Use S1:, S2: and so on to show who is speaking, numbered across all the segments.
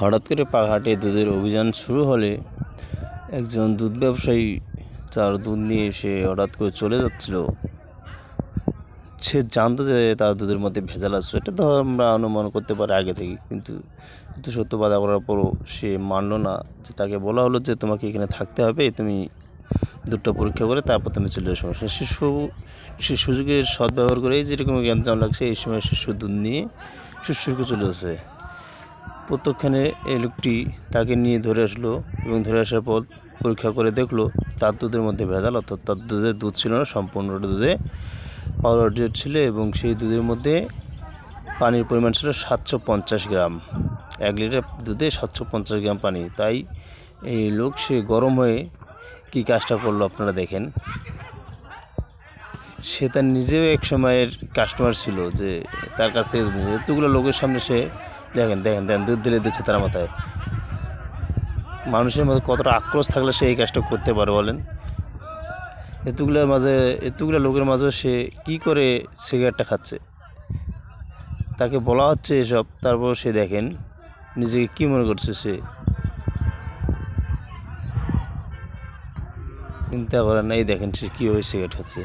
S1: হঠাৎ করে পাহাড়ে দুধের অভিযান শুরু হলে একজন দুধ ব্যবসায়ী তার দুধ নিয়ে এসে হঠাৎ করে চলে যাচ্ছিল। সে জানতো যে তার দুধের মধ্যে ভেজাল আসছে এটা তো আমরা অনুমান করতে পারি আগে থেকে, কিন্তু কিন্তু সত্য বাধা করার পরও সে মানলো না যে তাকে বলা হলো যে তোমাকে এখানে থাকতে হবে, তুমি দুধটা পরীক্ষা করে তারপর তুমি চলে আসো। সে শিশু, সে সুযোগের সদ্ব্যবহার করে যেরকম জ্ঞান লাগছে, এই সময় শিশু দুধ নিয়ে শিশুকে চলে আসে। প্রত্যক্ষণে এই লোকটি তাকে নিয়ে ধরে আসলো এবং ধরে আসার পর পরীক্ষা করে দেখল তার দুধের মধ্যে ভেজাল, অর্থাৎ তার দুধের দুধ ছিল না সম্পূর্ণ দুধে পাউডার দুধ ছিল এবং সেই দুধের মধ্যে পানির পরিমাণ ছিল সাতশো পঞ্চাশ গ্রাম। এক লিটার দুধে সাতশো পঞ্চাশ গ্রাম পানি। তাই এই লোক সে গরম হয়ে কী কাজটা করল আপনারা দেখেন। সে তার নিজেও এক সময়ের কাস্টমার ছিল যে তার কাছ থেকে এতগুলো লোকের সামনে সে দেখেন দেখেন দেখেন, দুধ দিলে দিচ্ছে তার মাথায়। মানুষের মধ্যে কতটা আক্রোশ থাকলে সে এই কাজটা করতে পারে বলেন? এতগুলোর মাঝে, এতগুলো লোকের মাঝে সে কি করে সিগারেটটা খাচ্ছে? তাকে বলা হচ্ছে এসব, তারপর সে দেখেন, নিজেকে কি মনে করছে সে? চিন্তা করেন এই দেখেন সে কীভাবে সিগারেট খাচ্ছে।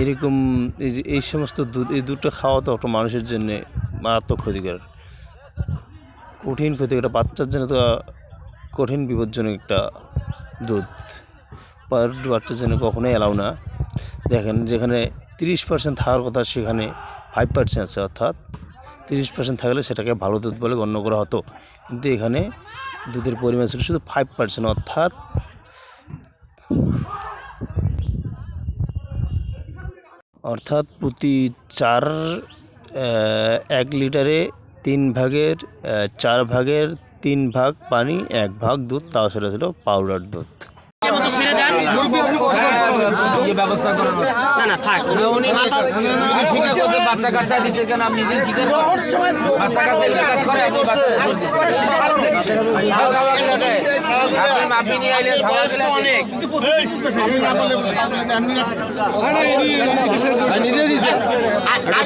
S1: এরকম এই যে, এই সমস্ত দুধ, এই দুধটা খাওয়া তো একটা মানুষের জন্য মারাত্মক ক্ষতিকর। কঠিন ক্ষতিকর একটা বাচ্চার জন্য তো কঠিন বিপজ্জনক একটা দুধ। পার বাচ্চার জন্য কখনোই এলাও না। দেখেন, যেখানে তিরিশ পার্সেন্ট থাকার কথা, সেখানে ফাইভ পার্সেন্ট আছে, অর্থাৎ তিরিশ পার্সেন্ট থাকলে সেটাকে ভালো দুধ বলে গণ্য করা হতো। কিন্তু এখানে দুধের পরিমাণ ছিল শুধু ফাইভ পার্সেন্ট অর্থাৎ অর্থাৎ প্রতি চার এক লিটারে তিন ভাগের চার ভাগের তিন ভাগ পানি এক ভাগ দুধ তাও সেটা ছিল পাউডার দুধ
S2: আপনি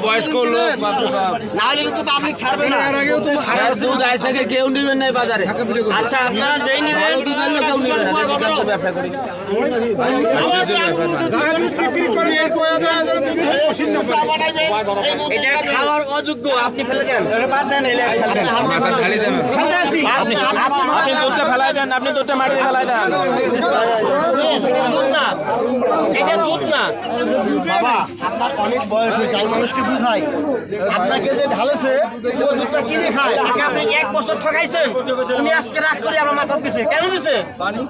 S3: বয়স্ক লোক কিন্তু পাবলিক ছাড়বে না।
S2: দুধ আজ থেকে কেউ নেবেন না বাজারে।
S3: আচ্ছা আপনারা যেই নিবেন
S2: কেউ নেবে না। ব্যবসা করি
S3: এটা খাওয়ার অযোগ্য আপনি ফেলে দেন। আপনি হাত দিয়ে ফেলে দেন। আপনি
S4: আপনি দুধটা ফেলাই দেন আপনি দুধটা মাটিতে ফেলাই দেন।
S3: এটা দুধ না। এটা দুধ না।
S5: বাবা আপনার অনেক বয়স হয়েছে আমি মানুষকে বুঝাই। আপনাকে যে ঢালেছে দুধটা কিনে খায়।
S3: তাকে আপনি এক বছর ঠকাইছেন। উনি আজকে রাগ করে আমার মাথা দিছে। কেন দিছে?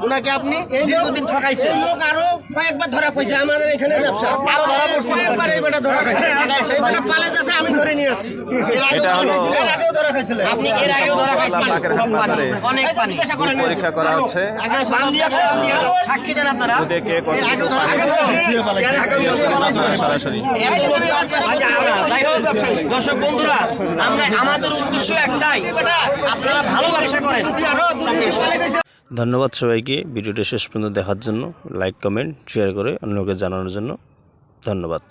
S3: উনাকে আপনি দীর্ঘদিন ঠকাইছেন।
S6: লোক আরও কয়েকবার ধরা পড়ছে আমাদের এখানে ব্যবসা।
S3: আরও ধরা পড়ছে।
S6: কয়েকবার এই ধরা খাইছে। সেইবার পালে যাচ্ছে আমি ধরে নিয়ে আসছি।
S4: এটা হলো
S6: এর আগেও ধরা খাইছিল।
S3: আপনি এর আগেও ধরা খাইছেন অনেক পানি
S4: পরীক্ষা করা হচ্ছে।
S3: সাক্ষী দেন আপনারা। এর আগেও ধরা
S4: সরাসরি।
S3: দর্শক বন্ধুরা আমরা আমাদের উদ্দেশ্য একটাই। আপনারা ভালো ব্যবসা করেন।
S1: ধন্যবাদ সবাইকে। ভিডিওটা শেষ পর্যন্ত দেখার জন্য লাইক কমেন্ট শেয়ার করে অন্যকে জানানোর জন্য ধন্যবাদ।